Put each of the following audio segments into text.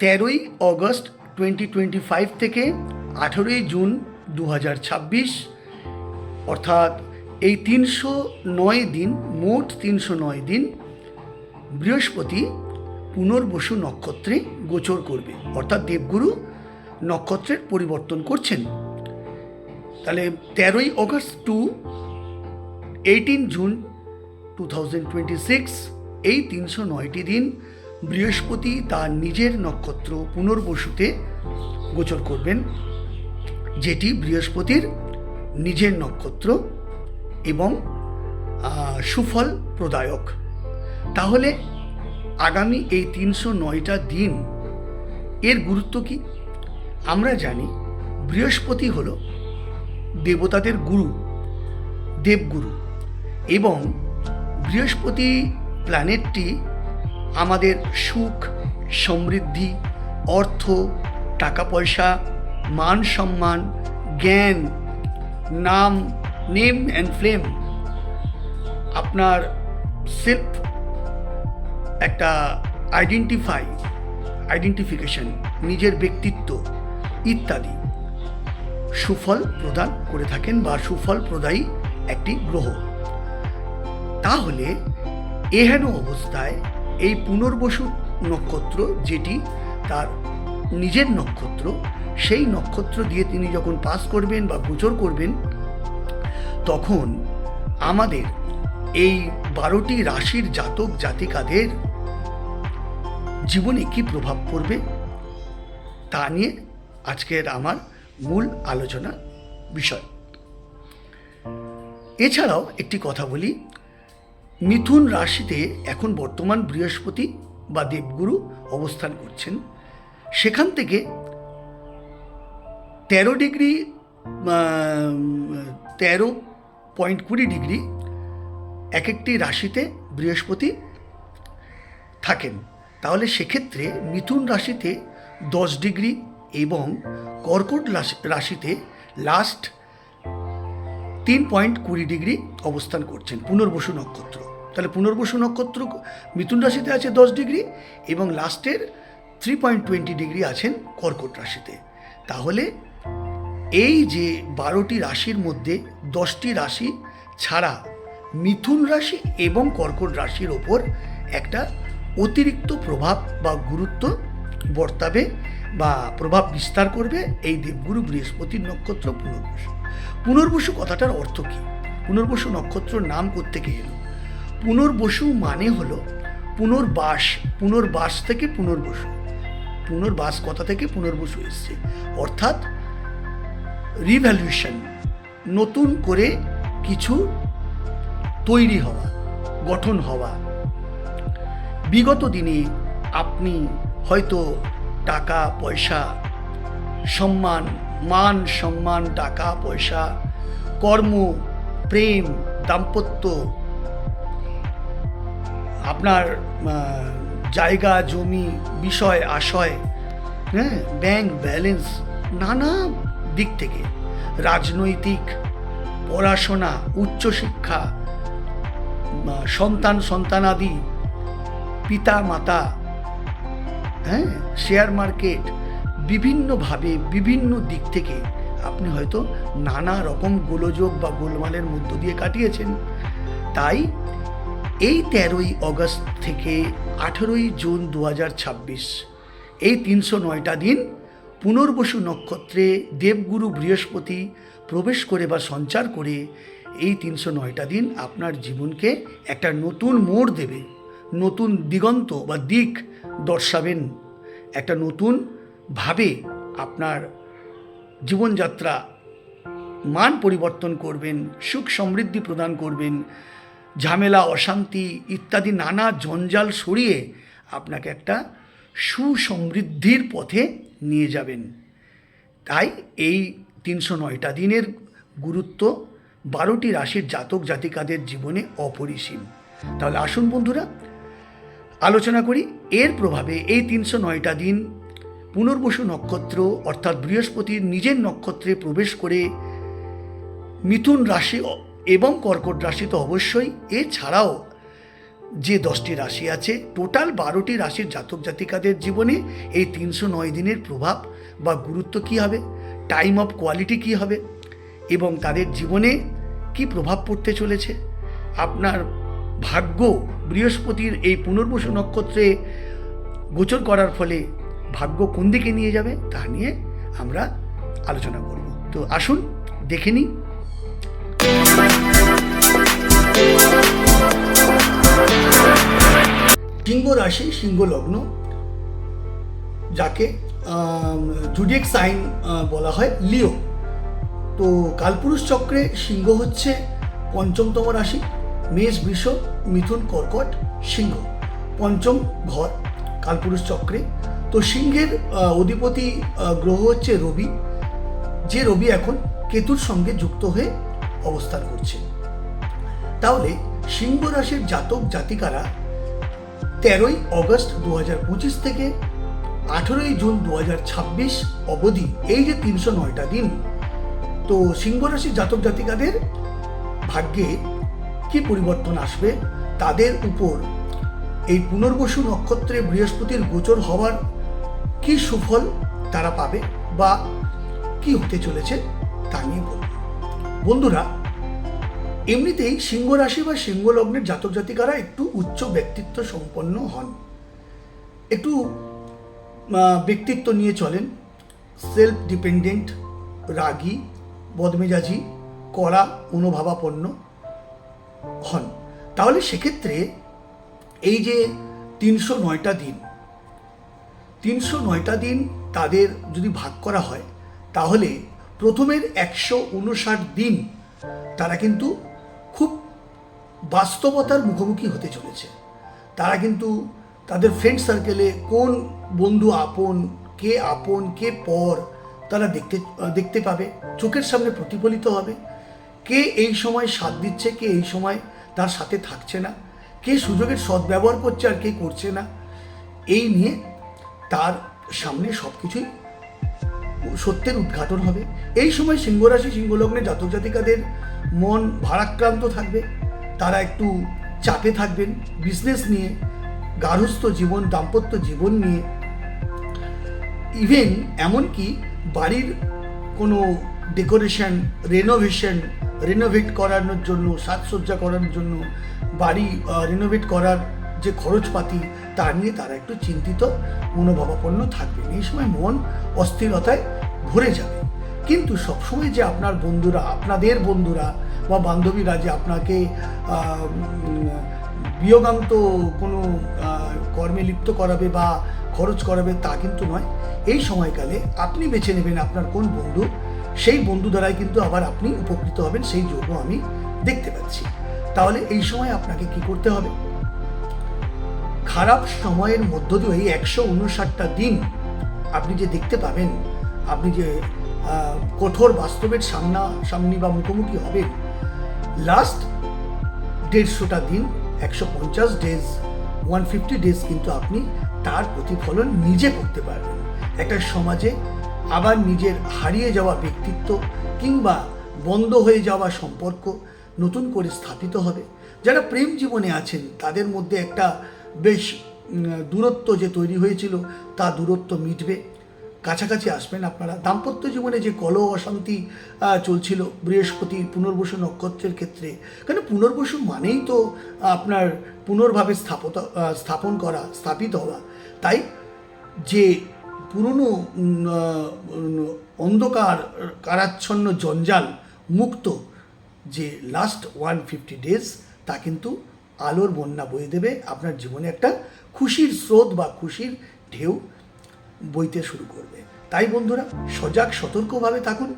তেরোই August twenty twenty five থেকে আঠেরোই জুন দু হাজার ছাব্বিশ, অর্থাৎ এই তিনশো নয় দিন, মোট তিনশো নয় দিন, বৃহস্পতি পুনর্বসু নক্ষত্রে গোচর করবে, অর্থাৎ দেবগুরু নক্ষত্রের পরিবর্তন করছেন। তাহলে তেরোই August to eighteen June two thousand twenty six এই তিনশো নয়টি দিন বৃহস্পতি তার নিজের নক্ষত্র পুনর্বসুতে গোচর করবেন, যেটি বৃহস্পতির নিজের নক্ষত্র এবং সুফল প্রদায়ক। তাহলে আগামী এই তিনশো নয়টা দিন এর গুরুত্ব কি? আমরা জানি বৃহস্পতি হল দেবতাদের গুরু, দেবগুরু এবং বৃহস্পতি প্ল্যানেটটি আমাদের সুখ, সমৃদ্ধি, অর্থ টাকা পয়সা মান সম্মান, জ্ঞান, নাম, নেম অ্যান্ড ফ্লেম, আপনার সেলফ একটা আইডেন্টিফাই আইডেন্টিফিকেশন নিজের ব্যক্তিত্ব ইত্যাদি সুফল প্রদান করে থাকেন বা সুফল প্রদায়ী একটি গ্রহ। তাহলে এহেন অবস্থায় এই পুনর্বসু নক্ষত্র যেটি তার নিজের নক্ষত্র, সেই নক্ষত্র দিয়ে তিনি যখন পাস করবেন বা গোচর করবেন, তখন আমাদের এই বারোটি রাশির জাতক জাতিকাদের জীবনে কি প্রভাব পড়বে তা নিয়ে আজকের আমার মূল আলোচনা বিষয়। এছাড়াও একটি কথা বলি মিথুন রাশিতে এখন বর্তমান বৃহস্পতি বা দেবগুরু অবস্থান করছেন। সেখান থেকে তেরো ডিগ্রি তেরো পয়েন্ট কুড়ি ডিগ্রি এক একটি রাশিতে বৃহস্পতি থাকেন। তাহলে সেক্ষেত্রে মিথুন রাশিতে দশ ডিগ্রি এবং কর্কট রাশিতে লাস্ট তিন পয়েন্ট কুড়ি ডিগ্রি অবস্থান করছেন পুনর্বসু নক্ষত্র। তাহলে পুনর্বসু নক্ষত্র মিথুন রাশিতে আছে দশ ডিগ্রি এবং লাস্টের থ্রি পয়েন্ট টোয়েন্টি ডিগ্রি আছেন কর্কট রাশিতে। তাহলে এই যে বারোটি রাশির মধ্যে দশটি রাশি ছাড়া মিথুন রাশি এবং কর্কট রাশির ওপর একটা অতিরিক্ত প্রভাব বা গুরুত্ব বর্তাবে বা প্রভাব বিস্তার করবে এই দেবগুরু বৃহস্পতির নক্ষত্র পুনর্বসু। পুনর্বসু কথাটার অর্থ কী? পুনর্বসু নক্ষত্রর নাম থেকে এলো? পুনর্বসু মানে হলো পুনর্বাস পুনর্বাস থেকে পুনর্বসু। পুনর্বাস কথা থেকে পুনর্বসু এসছে। অর্থাৎ রিভ্যালুয়েশন নতুন করে কিছু তৈরি হওয়া, গঠন হওয়া। বিগত দিনে আপনি হয়তো টাকা, পয়সা, সম্মান, মান, সম্মান, টাকা, পয়সা, কর্ম, প্রেম, দাম্পত্য আপনার জায়গা, জমি, বিষয়, আশয় হ্যাঁ ব্যাংক ব্যালেন্স নানা দিক থেকে। রাজনৈতিক, পড়াশোনা, উচ্চশিক্ষা সন্তান, সন্তানাদি পিতা মাতা হ্যাঁ শেয়ার মার্কেট বিভিন্নভাবে, বিভিন্ন দিক থেকে আপনি হয়তো নানা রকম গোলযোগ বা গোলমালের মধ্য দিয়ে কাটিয়েছেন। তাই এই তেরোই অগস্ট থেকে আঠেরোই জুন দু এই তিনশো নয়টা দিন পুনর্বসু নক্ষত্রে দেবগুরু বৃহস্পতি প্রবেশ করে বা সঞ্চার করে এই তিনশো নয়টা দিন আপনার জীবনকে একটা নতুন মোড় দেবে, নতুন দিগন্ত বা দিক দর্শাবেন, একটা নতুন ভাবে আপনার জীবনযাত্রা মান পরিবর্তন করবেন, সুখ সমৃদ্ধি প্রদান করবেন ঝামেলা, অশান্তি ইত্যাদি নানা জঞ্জাল সরিয়ে আপনাকে একটা সুসমৃদ্ধির পথে নিয়ে যাবেন। তাই এই তিনশো নয়টা দিনের গুরুত্ব বারোটি রাশির জাতক জাতিকাদের জীবনে অপরিসীম। তাহলে আসুন বন্ধুরা, আলোচনা করি এর প্রভাবে এই তিনশো নয়টা দিন পুনর্বসু নক্ষত্র অর্থাৎ বৃহস্পতির নিজের নক্ষত্রে প্রবেশ করে মিথুন রাশি এবং কর্কট রাশি তো অবশ্যই। এছাড়াও যে দশটি রাশি আছে, টোটাল বারোটি রাশির জাতক জাতিকাদের জীবনে এই তিনশো নয় দিনের প্রভাব বা গুরুত্ব কী হবে? টাইম অফ কোয়ালিটি কী হবে? এবং তাদের জীবনে কি প্রভাব পড়তে চলেছে? আপনার ভাগ্য বৃহস্পতির এই পুনর্বসু নক্ষত্রে গোচর করার ফলে ভাগ্য কোন দিকে নিয়ে যাবে তা নিয়ে আমরা আলোচনা করব। তো আসুন, দেখে নিই। সিংহ রাশি, সিংহ লগ্ন, যাকে জুডিয়েক সাইন বলা হয় লিও। তো কালপুরুষ চক্রে সিংহ হচ্ছে পঞ্চমতম রাশি, মেষ, বৃষ, মিথুন, কর্কট, সিংহ। পঞ্চম ঘর কালপুরুষ চক্রে। তো সিংহের অধিপতি গ্রহ হচ্ছে রবি। যে রবি এখন কেতুর সঙ্গে যুক্ত হয়ে অবস্থান করছে। তাহলে সিংহ রাশির জাতক জাতিকারা তেরোই অগস্ট দু পঁচিশ থেকে আঠেরোই জুন দু ছাব্বিশ অবধি, এই যে তিনশো নয়টা দিন। তো সিংহ রাশির জাতক জাতিকাদের ভাগ্যে কি পরিবর্তন আসবে? তাদের উপর এই পুনর্বসু নক্ষত্রে বৃহস্পতির গোচর হওয়ার কি সুফল তারা পাবে বা কি হতে চলেছে তা নিয়ে বলব। বন্ধুরা এমনিতেই সিংহ রাশি বা সিংহ লগ্নের জাতক জাতিকারা একটু উচ্চ ব্যক্তিত্ব সম্পন্ন হন। একটু ব্যক্তিত্ব নিয়ে চলেন। সেলফ ডিপেন্ডেন্ট রাগী, বদমেজাজি, কড়া অনুভাবাপন্ন হন। তাহলে সেক্ষেত্রে এই যে তিনশো নয়টা দিন, তিনশো নয়টা দিন তাদের যদি ভাগ করা হয়, তাহলে প্রথমের একশো উনষাট দিন তারা কিন্তু বাস্তবতার মুখোমুখি হতে চলেছে। তারা কিন্তু তাদের ফ্রেন্ড সার্কেলে কোন বন্ধু আপন, কে আপন, কে পর, তারা দেখতে দেখতে পাবে, চোখের সামনে প্রতিফলিত হবে। কে এই সময় সাথ দিচ্ছে, কে এই সময় তার সাথে থাকছে না, কে সুযোগের সদ্ব্যবহার করছে আর কে করছে না, এই নিয়ে তার সামনে সব কিছুই সত্যের উদ্ঘাটন হবে। এই সময় সিংহরাশি, সিংহলগ্নে জাতক জাতিকাদের মন ভারাক্রান্ত থাকবে। তারা একটু চাপে থাকবেন বিজনেস নিয়ে, গার্হস্থ জীবন, দাম্পত্য জীবন নিয়ে। ইভেন এমনকি বাড়ির কোনো ডেকোরেশন রেনোভেশন রেনোভেট করানোর জন্য, সাজসজ্জা করানোর জন্য, বাড়ি রেনোভেট করার যে খরচপাতি, তা নিয়ে তারা একটু চিন্তিত, মনোভাবাপন্ন থাকবেন। এই সময় মন অস্থিরতায় ভরে যাবে। কিন্তু সবসময় যে আপনার বন্ধুরা, আপনাদের বন্ধুরা বা বান্ধবীরা যে আপনাকে বিয়োগান্ত কোনো কর্মে লিপ্ত করাবে বা খরচ করাবে তা কিন্তু নয়। এই সময়কালে আপনি বেছে নেবেন আপনার কোন বন্ধু, সেই বন্ধু দ্বারাই কিন্তু আবার আপনি উপকৃত হবেন, সেই যোগ্য আমি দেখতে পাচ্ছি। তাহলে এই সময় আপনাকে কি করতে হবে? খারাপ সময়ের মধ্য দিয়ে একশো উনষাটটা দিন আপনি যে দেখতে পাবেন, আপনি যে কঠোর বাস্তবের সামনা, সামনি বা মুখোমুখি হবেন লাস্ট দেড়শোটা দিন, একশো পঞ্চাশ ডেজ ওয়ান ফিফটি ডেজ কিন্তু আপনি তার প্রতিফলন নিজে করতে পারবেন। একটা সমাজে আবার নিজের হারিয়ে যাওয়া ব্যক্তিত্ব কিংবা বন্ধ হয়ে যাওয়া সম্পর্ক নতুন করে স্থাপিত হবে। যারা প্রেম জীবনে আছেন, তাদের মধ্যে একটা বেশ দূরত্ব যে তৈরি হয়েছিল, তা দূরত্ব মিটবে। কাছাকাছি আসবেন আপনারা। দাম্পত্য জীবনে যে কলহ অশান্তি চলছিল বৃহস্পতি পুনর্বসু নক্ষত্রের ক্ষেত্রে, কেন পুনর্বসু মানেই তো আপনার পুনর্ভাবে স্থাপত স্থাপন করা, স্থাপিত হওয়া। তাই যে পুরনো অন্ধকার, কারাচ্ছন্ন জঞ্জাল মুক্ত যে লাস্ট ওয়ান ফিফটি ডেজ তা কিন্তু আলোর বন্যা বয়ে দেবে। আপনার জীবনে একটা খুশির স্রোত বা খুশির ঢেউ বইতে শুরু করবে। তাই বন্ধুরা, সজাগ, সতর্কভাবে থাকুন।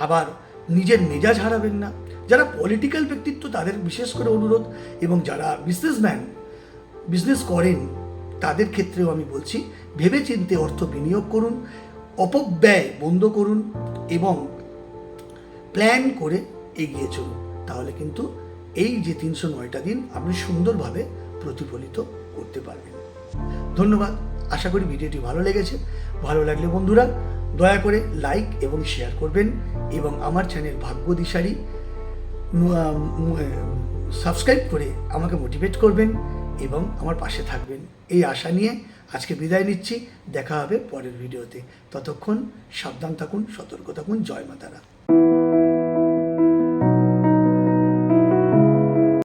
আবার নিজের মেজাজ হারাবেন না। যারা পলিটিক্যাল ব্যক্তিত্ব, তাদের বিশেষ করে অনুরোধ এবং যারা বিজনেসম্যান বিজনেস করেন, তাদের ক্ষেত্রেও আমি বলছি ভেবে চিন্তে অর্থ বিনিয়োগ করুন, অপব্যয় বন্ধ করুন এবং প্ল্যান করে এগিয়ে চলুন। তাহলে কিন্তু এই যে তিনশো নয়টা দিন আপনি সুন্দরভাবে প্রতিফলিত করতে পারবেন। ধন্যবাদ। আশা করি ভিডিওটি ভালো লেগেছে। ভালো লাগলে বন্ধুরা দয়া করে লাইক এবং শেয়ার করবেন এবং আমার চ্যানেল ভাগ্য দিশারি সাবস্ক্রাইব করে আমাকে মোটিভেট করবেন এবং আমার পাশে থাকবেন। এই আশা নিয়ে আজকে বিদায় নিচ্ছি। দেখা হবে পরের ভিডিওতে ততক্ষণ সাবধান থাকুন, সতর্ক থাকুন। জয় মাতারা।